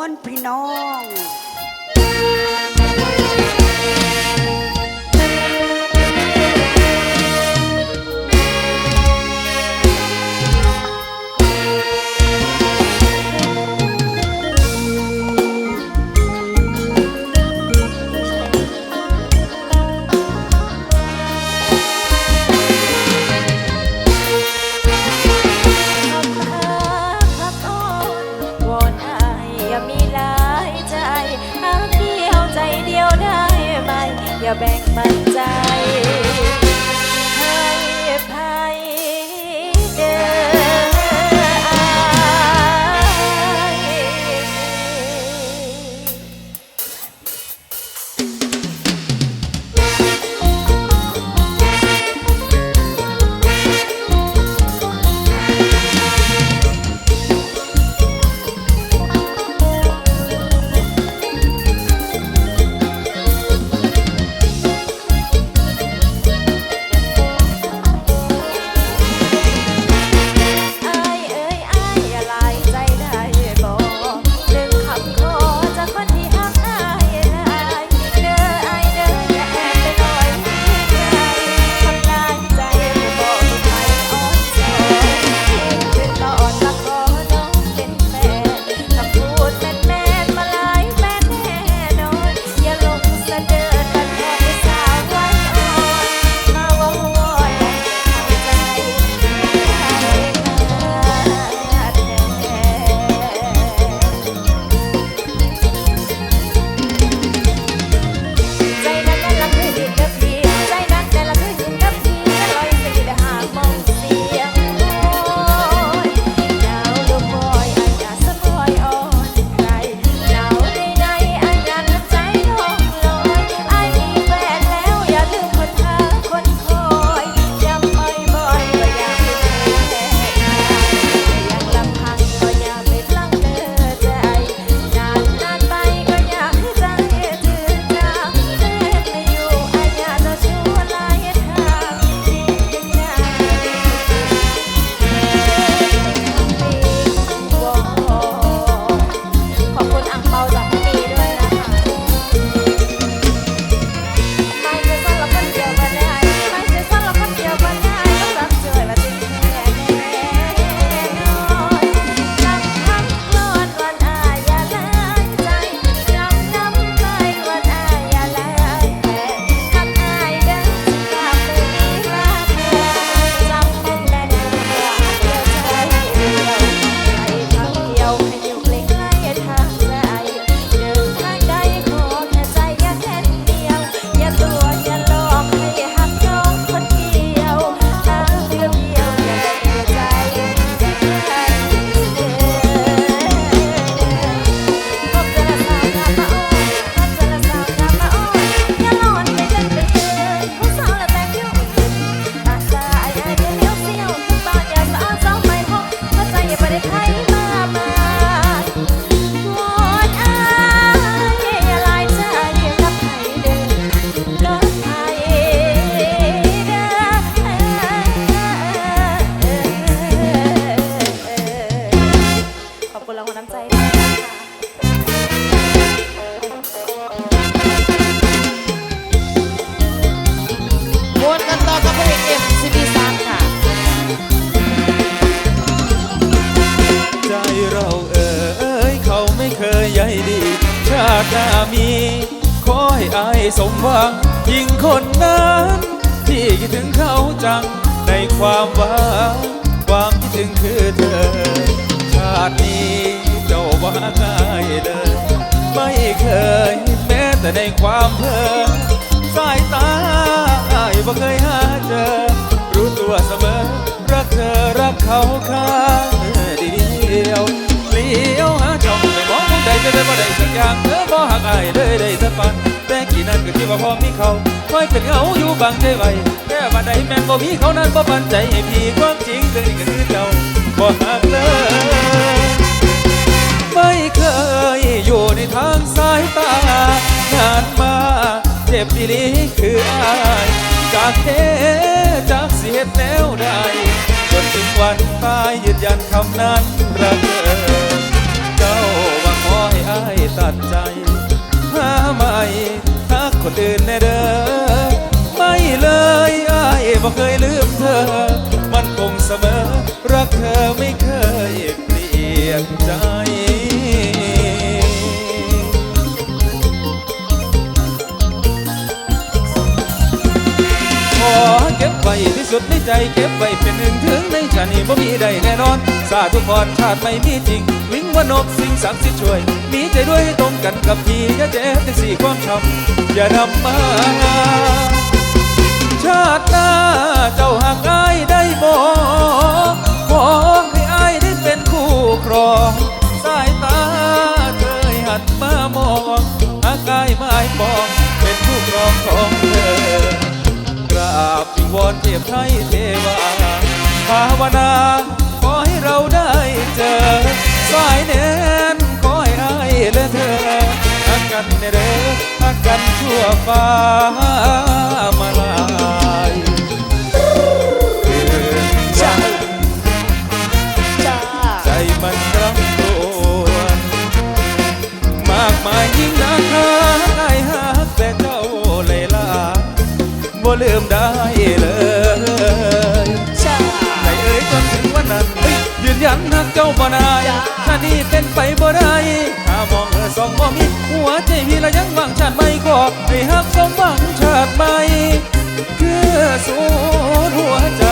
วนพี่น้อง แบ่งปันใจให้ภัย สมหวังยิ่งคนนั้นที่คิดถึงเขาจังในความหวังความคิดถึงคือเธอ ชาตินี้เจ้าว่าง่ายเลย ไม่เคยแม้แต่ในความเพลินสายตาไม่เคยหาเจอ รู้ตัวเสมอ รักเธอรักเขาข้าเดียวเลี้ยวหาจ้องไม่มองคงใดจะได้บ่ได้สักอย่างเธอบ่หักอ้ายเลยได้สักปัน ที่นั่นก็ที่ว่าพ่อมีเขาคอยเป็นเหงาอยู่บางใจไว้แค่วันใดแม่นบ่มีเขานั้นบ่ปันใจให้พี่ความจริงเจองนี้ก็คือเจ้าบ่หักเลยไม่เคยอยู่ในทางสายตานานมาเจ็บดีลีคืออายจากเทจากเสียแล้วได้จนถึงวันตายยืนยันคำนั้นรักเธอเจ้าว่าขอให้อายตัดใจ คนอื่นแน่เด้อไม่เลยไอ้ายบ่เคยลืมเธอ มันคงเสมอ รักเธอไม่เคยเปลี่ยนใจขอเก็บไว้ที่สุดในใจเก็บไว้เป็นหนึ่งถึงในชาตินี้บ่มีใดแน่นอน สาธุพรชาติไม่มีจริง ว่านกสิ่งศักดิ์สิทธิ์ช่วย มีใจด้วยให้ตรงกันกับพี่อย่าเจ็บจังสี่ความช้ำอย่านำมาชาติหน้าเจ้าหากอายได้บ่ขอให้อายได้เป็นคู่ครองสายตาเคยหันมามองหากอายไม่มอง เป็นคู่ครองของเธอกราบวิงวอนเทียบไทยเทวาภาวนน้า ได้เจอสายแนนขอให้อายและเธอรักกันเด้อรักกันชั่วฟ้ามาลายใจจ้าใจมันรักรวนมากมายยิ่งนักหาไอ้หักแต่เจ้าเลยลาบ่ลืมได้ เจ้าบ่นายจ้านี้เป็นไปบ่ได้ถ้ามองเธอสองมองมีหัวใจพี่ละยังหวังชาติไม่ก็ให้หักสมหวังชาติไม่คือสูนหัวใจ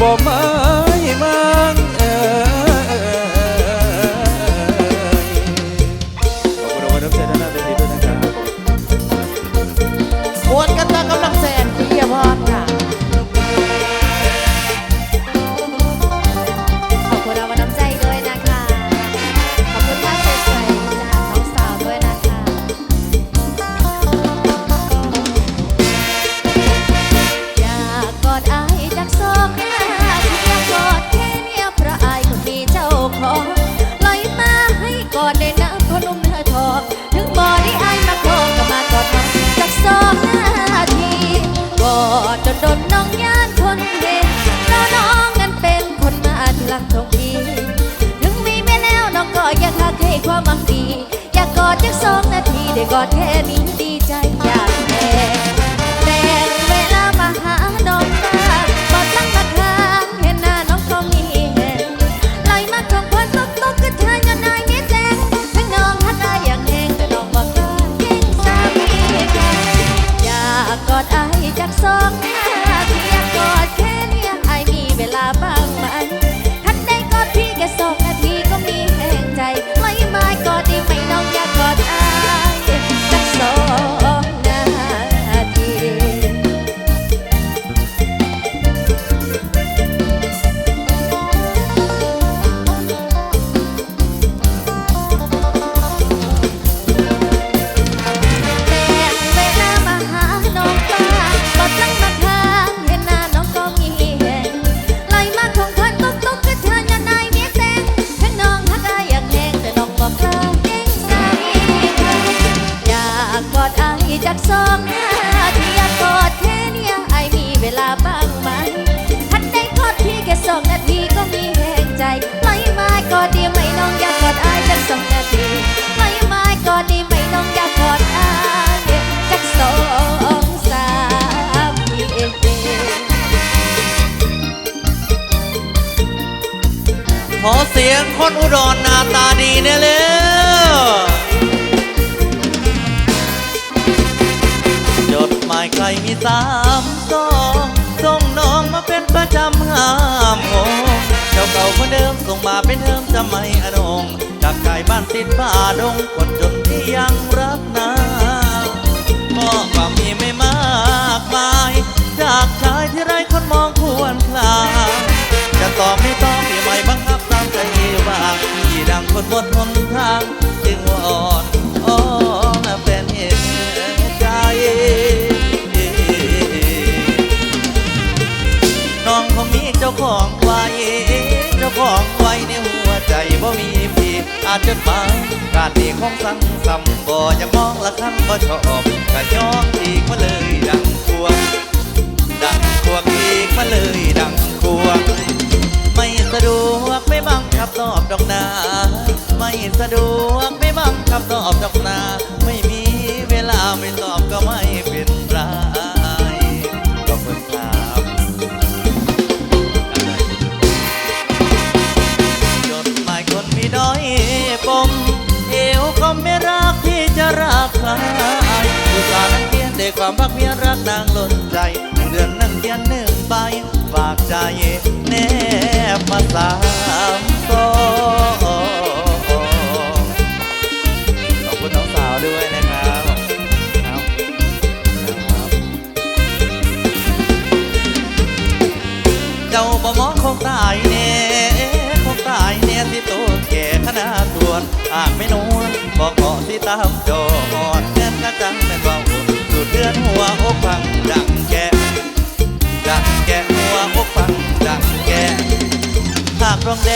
บ่ไม่มังเออ อดจากสองนาทีได้กอดแค่นี้ดีใจอยากแท้ ขอเสียงคนอุดรหน้าตาดีเนี่ยเร็วจดหมายใครมีสามซองส่งน้องมาเป็นประจำห้ามโงเจ้าเก่าคนเดิมส่งมาเป็นเทิมจะไม่อนงจากกายบ้านติดป่าดงคนจนที่ยังรักนาก็ความมีไม่มากมาย จากชายที่ไร้คนมองควรคลาจะตอบไม่ตอบพี่ไม่บังคับางที่ดังคนบนหนทางจึงวอ่อนอ้อนเป็นเหตุใจน้องเขามีเจ้าของไว้เจ้าของไว้ในหัวใจบ่มีพี่อาจจดหมายการดีของสั่งซ้ำบ่อยังมองละคันบ่ชอบก็ย้อนอีกมาเลยดังพวงดังควงอีกมาเลยดังควง สะดวกไม่บังคับตอบดอกนา ไม่สะดวกไม่บังคับตอบดอกนา ไม่มีเวลาไม่ตอบก็ไม่เป็นไรขอบคุครับจดหมายคนมีน้อยปมเอวก็ไม่รักที่จะรักใครผู้สาห์นั่งเพียนด้วความพักเพียรรักนาง บมาสามสองขอบคุณน้องสาวด้วยนะครับครับครับเจ้าบ่มองของตายเน่ของตายเน่ที่ตัวแก่ขนาดตัวนอางไม่นวนบอกาะที่ตามจอหอดแน่นนะจังแต่กองหุ่นสุดเดือนหัวอกพังดังแกะดังแกะ โรงแด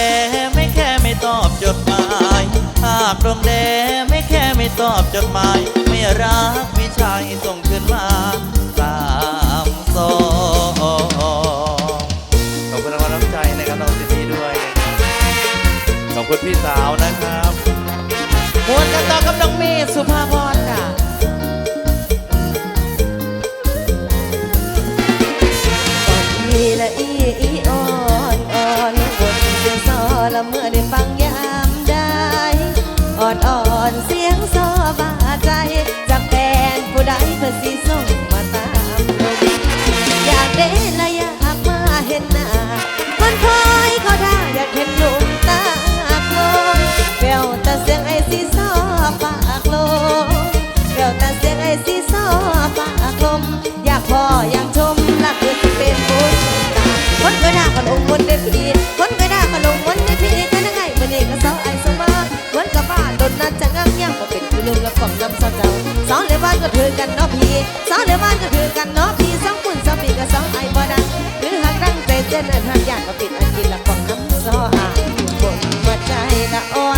มไม่แค่ไม่ตอบจดหมายหากโรงแดมไม่แค่ไม่ตอบจดหมาย ไม่รักวิชายส่งขึ้นมาสามสองขอบคุณรางวัลน้ำใจนะครับน้องซินี่ด้วย ขอบคุณพี่สาวนะครับมวนกันต่อกับน้องเมย์สุภาพร อนเสียงซอบาใจจากแฟนผู้ใดเพื่อสีส่งมาตามอยากได้ องจำสาวเจ้าสองเลวานก็ถือกันเนาะพี่สองเลวานก็ถือกันเนาะพี่สองคุณสองพี่ก็สองไอ้บ่ดังหรือหากรังใจเต้นอันหักยากก็ติดอันกินละปองน้ำซออาะบนหัวใจละอ่อน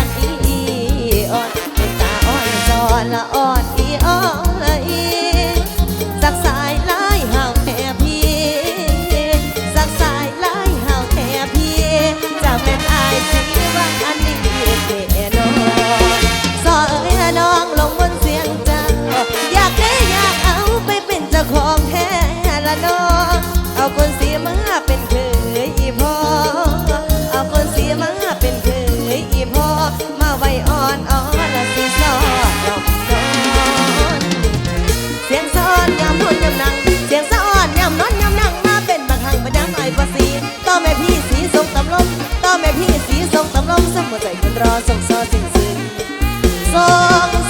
ส่งตำลงส่งหัวใจคนรอส่งซอสิ่งซึ่งส่ง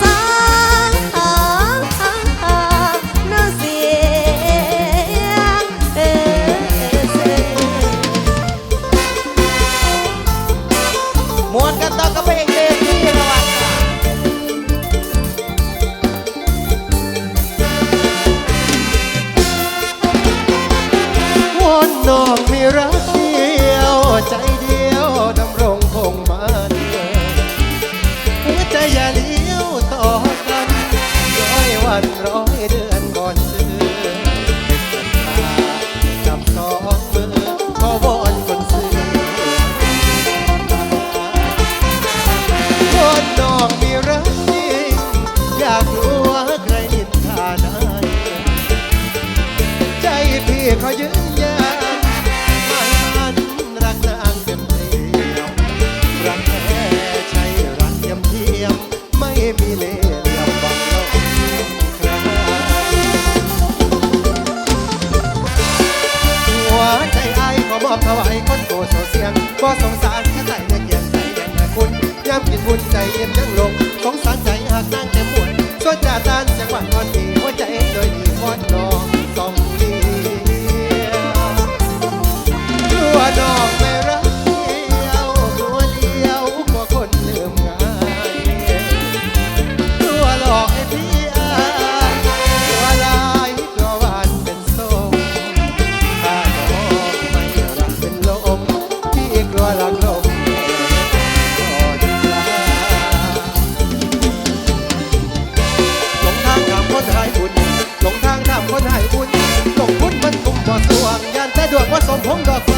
黄的。